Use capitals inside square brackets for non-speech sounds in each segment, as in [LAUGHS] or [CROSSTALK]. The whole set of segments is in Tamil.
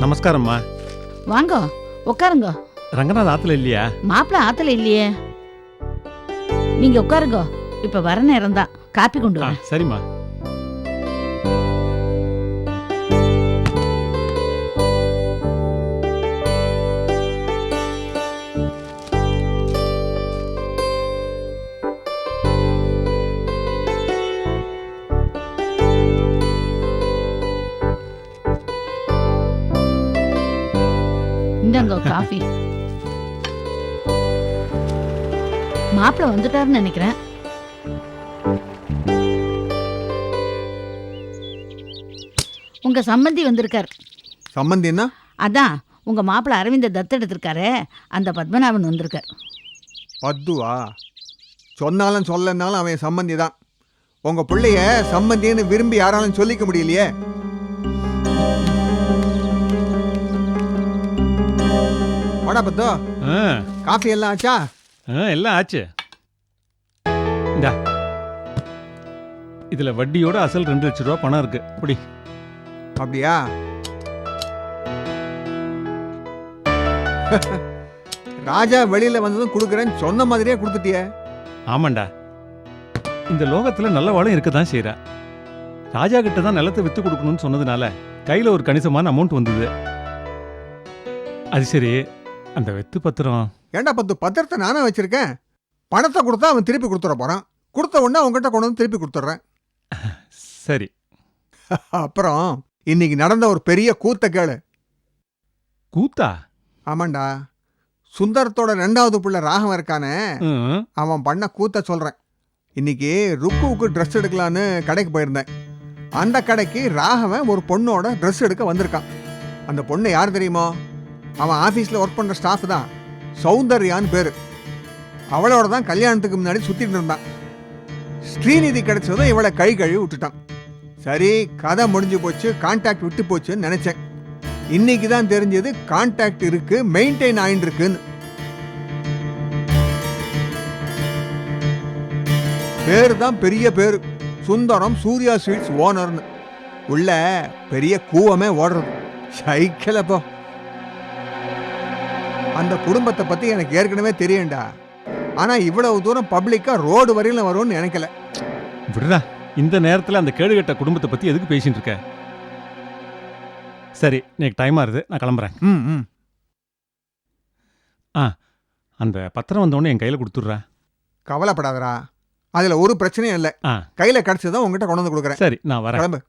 நமஸ்காரம்மா. வாங்க உட்காருங்க ரங்கநாத் ஆத்துல இல்லையா? மாப்பிள்ள ஆத்துல இல்லையே. நீங்க உட்காருங்க இப்ப வர நேரம் தான். காப்பி கொண்டு வரேன். சரிம்மா. இந்தாங்க காஃபி மாப்பிள்ள வந்துட்டாருன்னு நினைக்கிறேன். உங்க சம்மந்தி வந்திருக்கார். சம்மந்தின்னா அதான் உங்க மாப்பிள்ள அரவிந்த தத்தெடுத்திருக்காரே அந்த பத்மநாபன் வந்திருக்கார். பத்துவா? சொன்னாலும் சொல்லனாலும் அவன் சம்மந்தி தான். உங்க பிள்ளைய சம்மந்தின்னு விரும்பி யாராலும் சொல்லிக்க முடியலையே. வாடா பத்து. ஆ, காஃபி எல்லாம் ஆச்சா? ஆ, எல்லாம் ஆச்சு. இந்தா. இதுல வட்டியோட அசல் ரெண்டு லட்ச ரூபா பணம் இருக்கு. இப்படி அப்படியா? ராஜா வெளியில வந்ததும் கொடுக்குறேன்னு சொன்ன மாதிரியே கொடுத்துட்டியே. ஆமாண்டா. இந்த லோகத்துல நல்ல வாழும் இருக்க தான் செய்யறா ராஜா கிட்ட தான் நிலத்தை வித்து கொடுக்கணும்னு சொன்னதுனால கையில ஒரு கணிசமான அமௌண்ட் வந்தது. அது சரி. அந்த வெத்து பத்திரம். ஏன்டா பத்து? பத்திரத்தை நானே வச்சிருக்கேன். பணத்தை கொடுத்தா அவன் திருப்பி கொடுத்துட போறான். கொடுத்த உடனே அவங்ககிட்ட கொண்டு வந்து திருப்பி கொடுத்துட்றேன். [LAUGHS] சரி. [LAUGHS] அப்புறம் இன்னைக்கு நடந்த ஒரு பெரிய கூத்த கேளு. கூத்தா? ஆமாண்டா. சுந்தரத்தோட ரெண்டாவது புள்ள ராகவன் இருக்கானே. ம், அவன் பண்ண கூத்த சொல்றேன். இன்னைக்கு ருக்குவுக்கு ட்ரெஸ் எடுக்கலான்னு கடைக்கு போயிருந்தேன். அந்த கடைக்கு ராகவன் ஒரு பொண்ணோட ட்ரெஸ் எடுக்க வந்திருக்கான். அந்த பொண்ணு யார் தெரியுமோ? அவன் ஆஃபீஸில் ஒர்க் பண்ணுற ஸ்டாஃப் தான். சௌந்தர்யான்னு பேர். அவளோட தான் கல்யாணத்துக்கு முன்னாடி சுற்றிட்டு இருந்தான். ஸ்ரீநிதி கிடைச்சதும் இவளை கை கழுவி விட்டுட்டான். சரி கதை முடிஞ்சு போச்சு கான்டாக்ட் விட்டு போச்சுன்னு நினச்சேன். இன்னைக்கு தான் தெரிஞ்சது கான்டாக்ட் இருக்குது மெயின்டைன் ஆயின்னு இருக்குன்னு பேர் தான் பெரிய பேர். சுந்தரம் சூர்யா ஸ்வீட்ஸ் ஓனர்னு உள்ள பெரிய கூவமே ஓடுறது. சைக்கிளப்போ அந்த குடும்பத்தை பத்தி எனக்கு ஏற்கனவே தெரியும்டா. ஆனா இவ்வளவு தூரம் பப்ளிக்கா ரோடு வரையில வரும்னு நினைக்கல. விடுடா இந்த நேரத்துல அந்த கேடுகட்ட குடும்பத்தை பத்தி எதுக்கு பேசிட்டு இருக்க? சரி எனக்கு டைம் ஆகுது நான் கிளம்புறேன். ம் ம். அந்த பத்திரம் வந்தோடனே என் கையில கொடுத்துட்றேன் கவலைப்படாதடா. அதுல ஒரு பிரச்சனையும் இல்லை. ஆ. கையில கிடைச்சதான் உங்ககிட்ட கொண்டு வந்து கொடுக்குறேன். சரி நான் வரேன். கிளம்பு.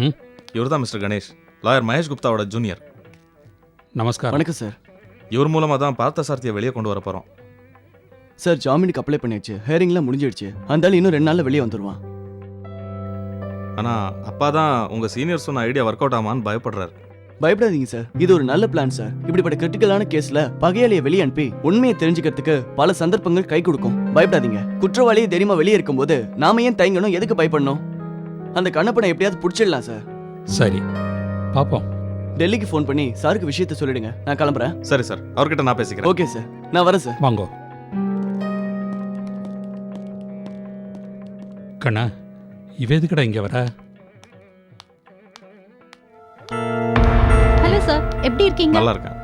ம்? இவர் தான் மிஸ்டர் கணேஷ் லாயர் மகேஷ் குப்தாவோட ஜூனியர். நமஸ்காரம். வணக்கம் சார். இவர் மூலமாக தான் பார்த்தசாரதியை வெளியே கொண்டு வர போகிறோம் சார் ஜாமீனுக்கு அப்ளை பண்ணியாச்சு. ஹேரிங்லாம் முடிஞ்சிடுச்சு. அந்த ஆள் இன்னும் ரெண்டு நாள்ல வெளியே வந்துருவான். ஆனால் அப்பா தான் உங்கள் சீனியர் சொன்ன ஐடியா ஒர்க் அவுட் ஆமான்னு பயப்படுறாரு. பயப்படாதீங்க சார். இது ஒரு நல்ல பிளான் சார். இப்படிப்பட்ட கிரிட்டிக்கலான கேஸ்ல பகையாளியை வெளியே அனுப்பி உண்மையை தெரிஞ்சுக்கிறதுக்கு பல சந்தர்ப்பங்கள் கை கொடுக்கும். பயப்படாதீங்க. குற்றவாளியை தைரியமா வெளியே இருக்கும்போது நாம ஏன் தயங்கணும்? எதுக்கு பயப்படணும்? அந்த கண்ணப்பனை எப்படியாவது பிடிச்சிடலாம் சார். சரி பாப்போம். டெல்லிக்கு ஃபோன் பண்ணி சாருக்கு விஷயத்த சொல்லிடுங்க. நான் கிளம்புறேன். சரி சார். அவர்கிட்ட நான் பேசிக்கிறேன். Okay sir. நான் வரேன் சார். வாங்கோ. கண்ணா இவ எதுக்குடா இங்க வர? Hello sir. எப்படி இருக்கீங்க? நல்லா இருக்கேன்.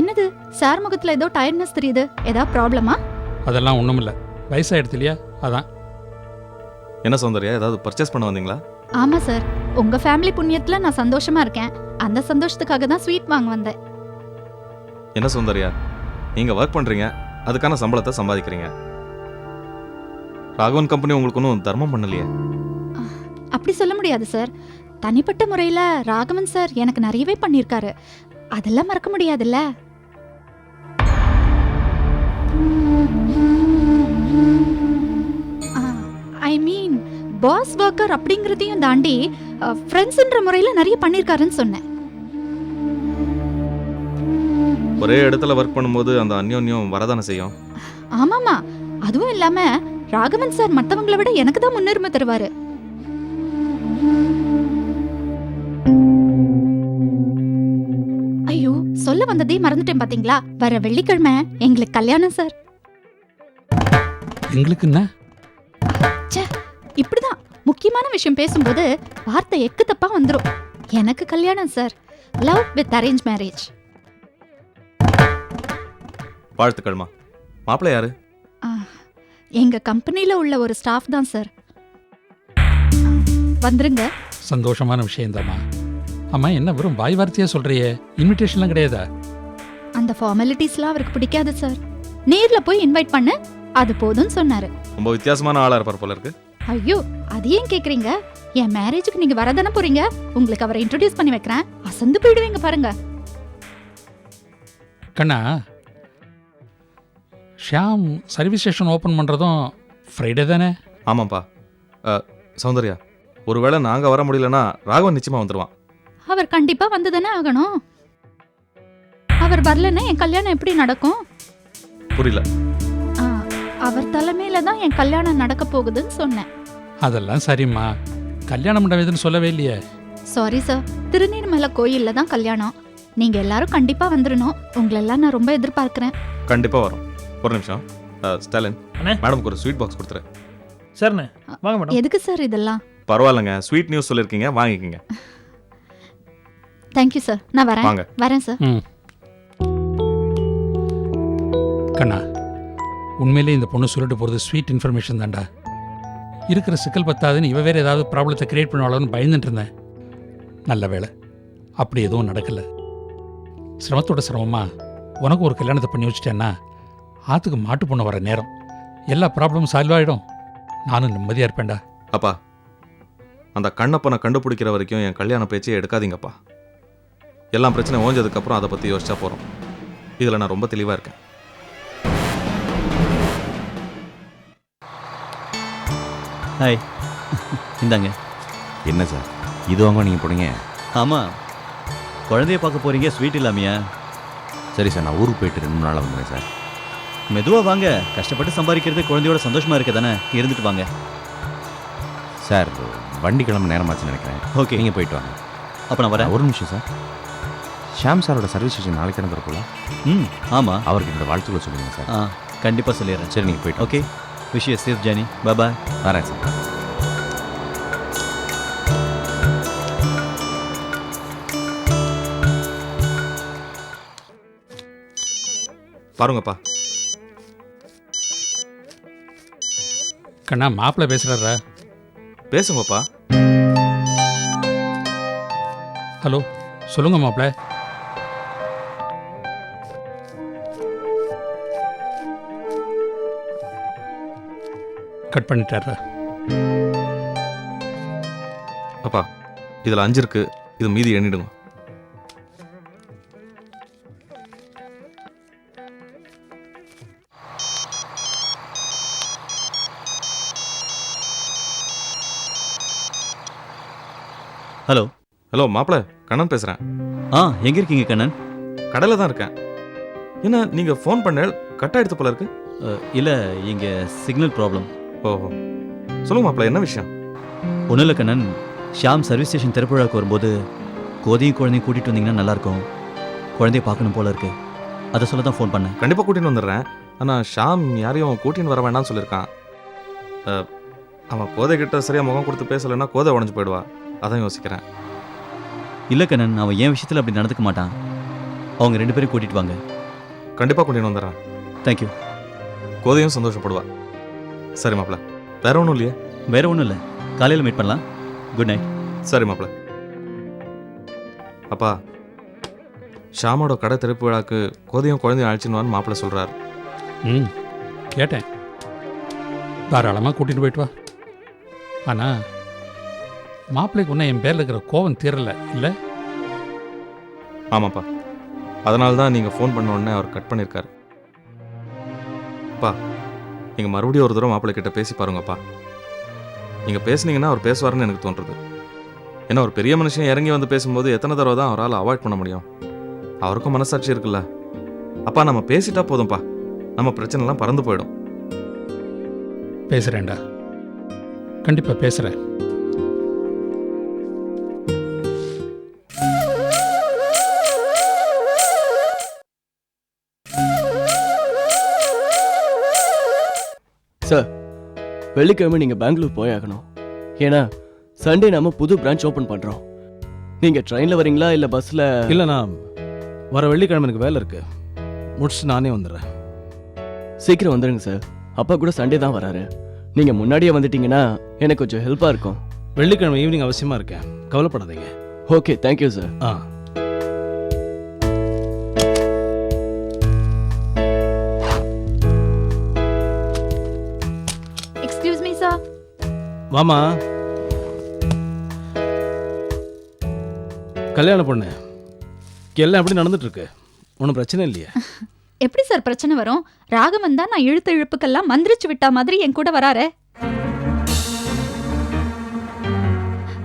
என்னது? சார் முகத்துல ஏதோ டயர்ட்னஸ் தெரியுது. ஏதாவது ப்ராப்ளமா அதெல்லாம் ஒண்ணும் இல்ல வயசாயிடுது இல்லையா? அதான். என்ன சௌந்தர்யா ஏதாவது பர்ச்சேஸ் பண்ண வந்தீங்களா? ஆமா சார். உங்க ஃபேமிலி புண்ணியத்துல நான் சந்தோஷமா இருக்கேன். அந்த சந்தோஷத்துக்காக தான் ஸ்வீட் வாங்க வந்தேன். என்ன சுந்தரியா நீங்கள் ஒர்க் பண்ணுறீங்க அதுக்கான சம்பளத்தை சம்பாதிக்கிறீங்க. ராகவன் கம்பெனி உங்களுக்கு ஒன்றும் தர்மம் பண்ணலையே? அப்படி சொல்ல முடியாது சார். தனிப்பட்ட முறையில் ராகவன் சார் எனக்கு நிறையவே பண்ணியிருக்காரு. அதெல்லாம் மறக்க முடியாதுல்ல? ஐ மீன் பாஸ் ஒர்க்கர் அப்படிங்கிறதையும் தாண்டி ஃப்ரெண்ட்ஸுன்ற முறையில் நிறைய பண்ணியிருக்காருன்னு சொன்னேன். ஒரே இடத்துல ஒர்க் பண்ணும்போது அந்த அந்யோன்யம் வரதானே செய்யும்? ஆமாமா அதுவும் இல்லாம ராகவன் சார் மத்தவங்கள விட எனக்கு தான் முன்னுரிமை தருவாரு. ஐயோ சொல்ல வந்ததே மறந்துட்டேன் பாத்தீங்களா? வர வெள்ளிக்கிழமை எங்களுக்கு கல்யாணம் சார் எங்களுக்கு என்ன இப்படிதான் முக்கியமான விஷயம் பேசும்போது வார்த்தை எக்கு தப்பா வந்துரும். எனக்கு கல்யாணம் sir. Love with arrange marriage வாழ்த்துக்கள்மா. மாப்பிள்ளை யாரு? எங்க கம்பெனில உள்ள ஒரு ஸ்டாஃப் தான் சார். வந்துருங்க. சந்தோஷமான விஷயம்தாம்மா அம்மா என்ன வெறும் வாய் வார்த்தையாக சொல்கிறியே இன்விடேஷன்லாம் கிடையாதா? அந்த ஃபார்மாலிட்டிஸ்லாம் அவருக்கு பிடிக்காது சார். நேர்ல போய் இன்வைட் பண்ண. அது போதும்னு சொன்னாரு. ரொம்ப வித்தியாசமான ஆளாக இருப்பார் போல இருக்கு. ஐயோ அது ஏன் கேக்குறீங்க? என் மேரேஜுக்கு நீங்க வரதானே போறீங்க? உங்களுக்கு அவரை இன்ட்ரோடியூஸ் பண்ணி வைக்கிறேன். அசந்து போயிடுவீங்க பாருங்க. கண்ணா ஷியாம் சர்வீஸ் ஸ்டேஷன் ஓப்பன் பண்ணுறதும் ஃப்ரைடே தானே? ஆமாம்ப்பா அ, சௌந்தர்யா ஒருவேளை நாங்கள் வர முடியலன்னா ராகவன் நிச்சயமாக வந்துடுவான் அவர் கண்டிப்பா வந்துதானே ஆகணும். அவர் வரலன்னா என் கல்யாணம் எப்படி நடக்கும்? புரியல. ஆ, அவர் தலைமையில தான் என் கல்யாணம் நடக்க போகுதுன்னு சொன்னேன். அதெல்லாம் சரிம்மா. கல்யாண மண்டபம் எதுன்னு சொல்லவே இல்லையே. சாரி சார் திருநீர்மலை கோயில்ல தான் கல்யாணம். நீங்க எல்லாரும் கண்டிப்பா வந்துடணும் உங்களெல்லாம் நான் ரொம்ப எதிர்பார்க்கிறேன். கண்டிப்பாக வரும். ஒரு நிமிஷம். அ, ஸ்டாலின் அண்ணே. மேடம்க்கு ஒரு ஸ்வீட் பாக்ஸ் கொடுத்துரு. சரிண்ணே வாங்க மேடம் எதுக்கு சார் இதெல்லாம்? பரவாயில்லைங்க. ஸ்வீட் நியூஸ் சொல்லியிருக்கீங்க. வாங்கிக்கோங்க. தேங்க்யூ சார் நான் வரேன். வாங்க. வரேன் சார் ம். கண்ணா உண்மையிலே இந்த பொண்ணு சொல்லிட்டு போகிறது ஸ்வீட் இன்ஃபர்மேஷன் தான்டா. இருக்கிற சிக்கல் பத்தாதுன்னு இவ வேறு ஏதாவது ப்ராப்ளத்தை கிரியேட் பண்ணுவாளோன்னு பயந்துட்டு இருந்தேன் நல்ல வேளை. அப்படி எதுவும் நடக்கலை. சிரமத்தோட சிரமமா உனக்கு ஒரு கல்யாணத்தை பண்ணி வச்சுட்டேன்னா ஆற்றுக்கு மாட்டு பொண்ணு வர நேரம். எல்லா ப்ராப்ளமும் சால்வ் ஆகிடும் நானும் நிம்மதியாக இருப்பேன்டா. அப்பா அந்த கண்ணப்பனை கண்டுபிடிக்கிற வரைக்கும் என் கல்யாண பேச்சே எடுக்காதீங்கப்பா. எல்லாம் பிரச்சனை ஓஞ்சதுக்கப்புறம் அதை பற்றி யோசிச்சா போகிறோம் இதில் நான் ரொம்ப தெளிவாக இருக்கேன். ஹாய். இந்தாங்க. என்ன சார்? இது வாங்க நீங்கள் போனீங்க? ஆமாம் குழந்தைய பார்க்க போறீங்க ஸ்வீட் இல்லாமையா? சரி சார் நான் ஊருக்கு போயிட்டு ரெண்டு நாளாக வந்துடுறேன் சார். மெதுவாக வாங்க. கஷ்டப்பட்டு சம்பாதிக்கிறது குழந்தையோட சந்தோஷமா இருக்க தானே இருந்துட்டு வாங்க. சார் வண்டி கிளம்ப நேரமாச்சுன்னு நினைக்கிறேன். ஓகே. நீங்கள் போயிட்டு வாங்க. அப்போ நான் வரேன். ஒரு நிமிஷம் சார். ஷாம் சாரோட சர்வீஸ் ஸ்டேஷன் நாளைக்கு தானே போல ம் ஆமாம் அவருக்கு என்னோட வாழ்த்துக்களை சொல்லுங்கள் சார். ஆ கண்டிப்பாக சொல்லிடுறேன். சரி நீங்கள் போயிட்டு ஓகே. விஷய சேஃப் ஜானி பாய் வரேன் சார் பாருங்கப்பா. கண்ணா மாப்பிள்ளை பேசுகிறாரா பேசுங்கப்பா. ஹலோ சொல்லுங்க மாப்பிள்ளை. கட் பண்ணிட்டாரா அப்பா இதில் அஞ்சு இருக்கு. இது மீதி எண்ணிடுங்க. ஹலோ. ஹலோ மாப்பிள்ள கண்ணன் பேசுகிறேன் ஆ எங்கே இருக்கீங்க கண்ணன்? கடையில் தான் இருக்கேன். என்ன நீங்கள் ஃபோன் பண்ண கட் ஆயிடுத்து போல இருக்கு? இல்லை இங்கே சிக்னல் ப்ராப்ளம் ஓஹோ. சொல்லுங்க மாப்பிள்ள என்ன விஷயம்? ஒன்றும் இல்லை கண்ணன். ஷாம் சர்வீஸ் ஸ்டேஷன் திறப்புழாக்கு வரும்போது கோதையும் குழந்தையும் கூட்டிகிட்டு வந்தீங்கன்னா நல்லாயிருக்கும் குழந்தைய பார்க்கணும் போல இருக்கு. அதை சொல்ல தான் ஃபோன் பண்ணேன். கண்டிப்பாக கூட்டின்னு வந்துடுறேன். ஆனால் ஷாம் யாரையும் கூட்டின்னு வர வேண்டாம்னு சொல்லியிருக்கான். அஹ், அவன் கோதை கிட்ட சரியாக முகம் கொடுத்து பேசலைன்னா கோதை உடஞ்சு போயிடுவா. அதான் யோசிக்கிறேன். இல்லை கண்ணன் அவன் என் விஷயத்தில் அப்படி நடந்துக்க மாட்டான். அவங்க ரெண்டு பேரும் கூட்டிகிட்டு வாங்க. கண்டிப்பாக கூட்டின்னு வந்துடுறேன். தேங்க்யூ கோதையும் சந்தோஷப்படுவா. சரி மாப்பிள்ள வேற ஒன்றும் இல்லையே? வேற ஒன்றும் இல்லை. காலையில் மீட் பண்ணலாம். குட் நைட் சரி மாப்பிள்ள அப்பா ஷாமோட கடை திறப்பு விழாக்கு கோதையும் குழந்தையும் அழைச்சின்னு மாப்பிள்ளை சொல்கிறார் ம் கேட்டேன். தாராளமாக கூட்டிகிட்டு போயிட்டு வா. ஆனால் மாப்பிள்ளைக்கு ஒன்றும் என் பேரில் இருக்கிற கோவம் தீரலை இல்லை? ஆமாப்பா. அதனால தான் நீங்கள் ஃபோன் பண்ண உடனே அவர் கட் பண்ணியிருக்காரு. அப்பா நீங்கள் மறுபடியும் ஒரு தடவை மாப்பிள்ளை கிட்ட பேசி பாருங்கப்பா. நீங்கள் பேசுனீங்கன்னா அவர் பேசுவாருன்னு எனக்கு தோன்றுறது ஏன்னா ஒரு பெரிய மனுஷன் இறங்கி வந்து பேசும்போது எத்தனை தடவை தான் அவரால் அவாய்ட் பண்ண முடியும்? அவருக்கும் மனசாட்சி இருக்குல்ல. அப்பா நம்ம பேசிட்டா போதும்ப்பா நம்ம பிரச்சனைலாம் பறந்து போயிடும். பேசுகிறேன்டா கண்டிப்பாக பேசுகிறேன் சார் வெள்ளிக்கிழமை நீங்கள் பெங்களூர் போயாகணும். ஏன்னா சண்டே நாம புது பிரான்ச் ஓப்பன் பண்ணுறோம் நீங்கள் ட்ரெயினில் வரீங்களா இல்லை பஸ்ஸில் இல்லைண்ணா வர வெள்ளிக்கிழமை எனக்கு வேலை இருக்கு. முடிச்சுட்டு நானே வந்துடுறேன். சீக்கிரம் வந்துடுங்க சார். அப்பா கூட சண்டே தான் வராரு. நீங்கள் முன்னாடியே வந்துட்டீங்கன்னா எனக்கு கொஞ்சம் ஹெல்ப்பாக இருக்கும். வெள்ளிக்கிழமை ஈவினிங் அவசியமா இருக்கேன். கவலைப்படாதீங்க. ஓகே தேங்க்யூ சார் ஆ. மாமா. கல்யாண பொண்ணு. எல்லாம் எப்படி நடந்துட்டு இருக்கு ஒன்றும் பிரச்சனை இல்லையா. [LAUGHS] எப்படி சார் பிரச்சனை வரும்? ராகவன் தான் நான் இழுத்த இழுப்புக்கெல்லாம் மந்திரிச்சு விட்டா மாதிரி என் கூட வராரு.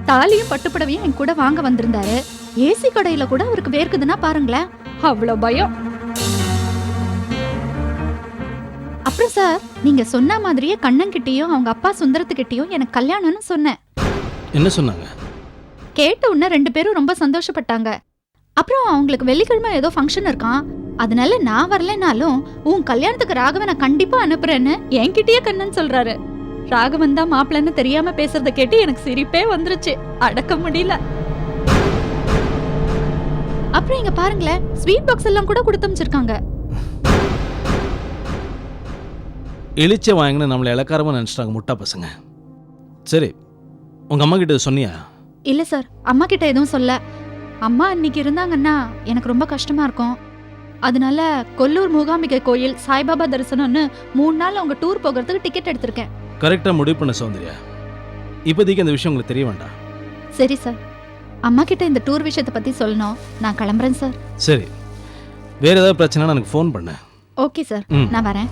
தாலியும் பட்டுப்புடவையும் என் கூட வாங்க வந்திருந்தாரு. ஏசி கடையில கூட அவருக்கு வேர்க்குதுன்னா பாருங்களேன். அவ்வளோ பயம். அப்புறம் சார்? நீங்க சொன்ன மாதிரியே கண்ணன்கிட்டயும் அவங்க அப்பா சுந்தரத்துக்கிட்டயும் எனக்கு கல்யாணம்னு சொன்னேன். என்ன சொன்னாங்க? கேட்ட உடனே ரெண்டு பேரும் ரொம்ப சந்தோஷப்பட்டாங்க. அப்புறம் அவங்களுக்கு வெள்ளிக்கிழமை ஏதோ ஃபங்க்ஷன் இருக்கான் அதனால நான் வரலைனாலும் உன் கல்யாணத்துக்கு ராகவனை கண்டிப்பா அனுப்புறேன்னு என்கிட்டயே கண்ணன் சொல்றாரு. ராகவன் தான் மாப்பிள்ளைன்னு தெரியாம பேசுறத கேட்டு எனக்கு சிரிப்பே வந்துருச்சு. அடக்க முடியல. அப்புறம் இங்க பாருங்களேன் ஸ்வீட் பாக்ஸ் எல்லாம் கூட கொடுத்து அமைச்சிருக்காங்க. எலிச்சை வாங்கின நம்மளை இலக்காரமாக நினச்சிட்டாங்க முட்டா பசங்க. சரி உங்கள் அம்மா கிட்ட சொன்னியா? இல்ல சார் அம்மா கிட்ட எதுவும் சொல்ல. அம்மா அன்னைக்கு இருந்தாங்கன்னா எனக்கு ரொம்ப கஷ்டமா இருக்கும். அதனால கொல்லூர் மூகாம்பிகை கோயில் சாய்பாபா தரிசனம்னு மூணு நாள் அவங்க டூர் போகிறதுக்கு டிக்கெட் எடுத்திருக்கேன். கரெக்டாக முடிவு பண்ண சௌந்தர்யா. இப்போதைக்கு அந்த விஷயம் உங்களுக்கு தெரிய வேண்டாம். சரி சார். அம்மா கிட்ட இந்த டூர் விஷயத்தை பத்தி சொல்லணும். நான் கிளம்புறேன் சார். சரி. வேற ஏதாவது பிரச்சனைனா எனக்கு ஃபோன் பண்ணு. Okay sir. நான் வரேன்.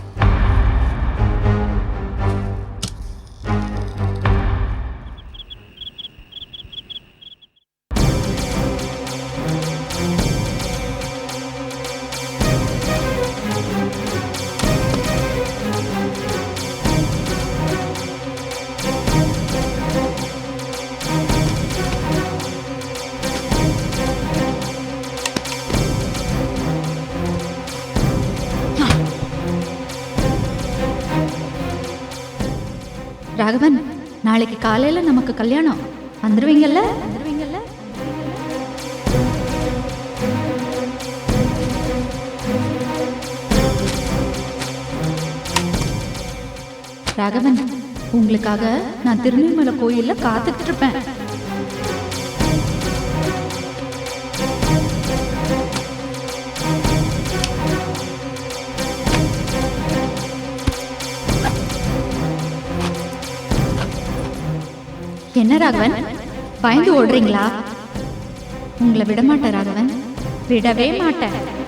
ராகவன் நாளைக்கு காலையில நமக்கு கல்யாணம். வந்துருவீங்கல்ல? வந்துருவீங்கல்ல ராகவன் உங்களுக்காக நான் திருநெல்மலை கோயில்ல காத்துக்கிட்டு இருப்பேன். என்ன ராகவன்? பயந்து ஓடுறீங்களா? உங்களை விட மாட்டேன் ராகவன். விடவே மாட்டேன்.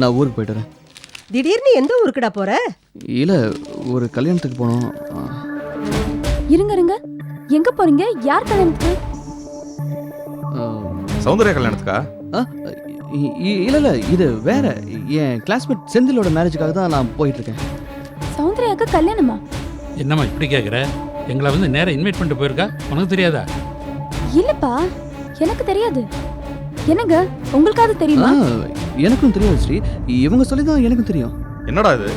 நான் ஊருக்கு போயிட்டு வரேன். திடீர்னு எந்த ஊருக்குடா போற? இல்லை ஒரு கல்யாணத்துக்கு போனோம். இருங்க இருங்க. எங்க போறீங்க? யார் கல்யாணத்துக்கு? சௌந்தர்யா கல்யாணத்துக்கா? இல்லை இல்லை இது வேற. என் கிளாஸ்மேட் செந்திலோட மேரேஜுக்காக தான் நான் போயிட்டு இருக்கேன் சௌந்தர்யாக்கு கல்யாணமா? என்னம்மா இப்படி கேட்குற எங்களை வந்து நேரா இன்வைட் பண்ணிட்டு போயிருக்கா? உனக்கு தெரியாதா? இல்லப்பா எனக்கு தெரியாது. என்னங்க உங்களுக்காவது ஆ, எனக்கும் தெரியாது ஸ்ரீ. இவங்க சொல்லி தான் எனக்கும் தெரியும். என்னடா இது?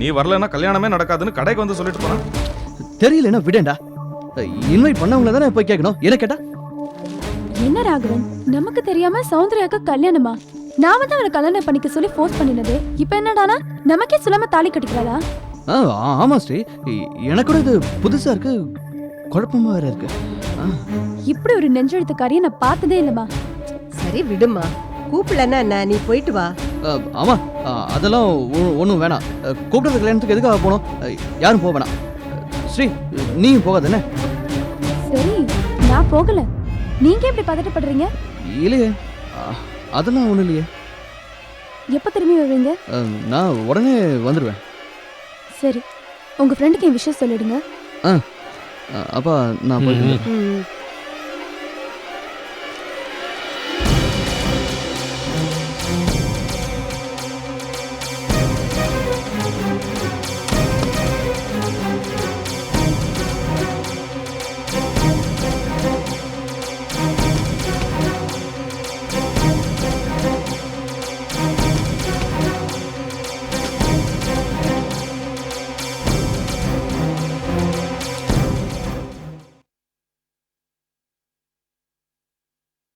நீ வரலன்னா கல்யாணமே நடக்காதுன்னு கடைக்கு வந்து சொல்லிட்டு போனா? தெரியலன்னா விடேன்டா. இன்வைட் பண்ணவங்கள தானே போய் கேட்கணும். என்ன கேட்டா? என்ன ராகவன்? நமக்கு தெரியாம சௌந்தர்யாக்கு கல்யாணமா? நாம தான் அவளை கல்யாணம் பண்ணிக்க சொல்லி ஃபோர்ஸ் பண்ணினது. இப்போ என்னடானா? நமக்கே சொல்லாம தாலி கட்டிக்கிறாளா? ஆமா ஸ்ரீ. எனக்கு கூட இது புதுசா இருக்கு. குழப்பமா வேற இருக்கு. இப்படி ஒரு நெஞ்செழுத்துக்காரியை நான் பார்த்ததே இல்லம்மா. சரி விடுமா கூப்பிடலன்னா என்ன? நீ போயிட்டு வா. ஆ, ஆமா. ஆ, அதெல்லாம் ஒன்றும் வேணாம். ஆ, கூப்பிடுற கல்யாணத்துக்கு எதுக்காக போகணும் ஆ, யாரும் போக வேணாம். ஸ்ரீ நீயும் போகாதானே சரி நான் போகல. நீங்க எப்படி பதட்டப்படுறீங்க? இல்லையே. அதெல்லாம் ஒன்றும் இல்லையே. எப்ப திரும்பி வருவீங்க? நான் உடனே வந்துடுவேன் சரி. உங்க ஃப்ரெண்டுக்கு என் விஷயம் சொல்லிடுங்க. ஆ, அப்பா நான் போயிட்டு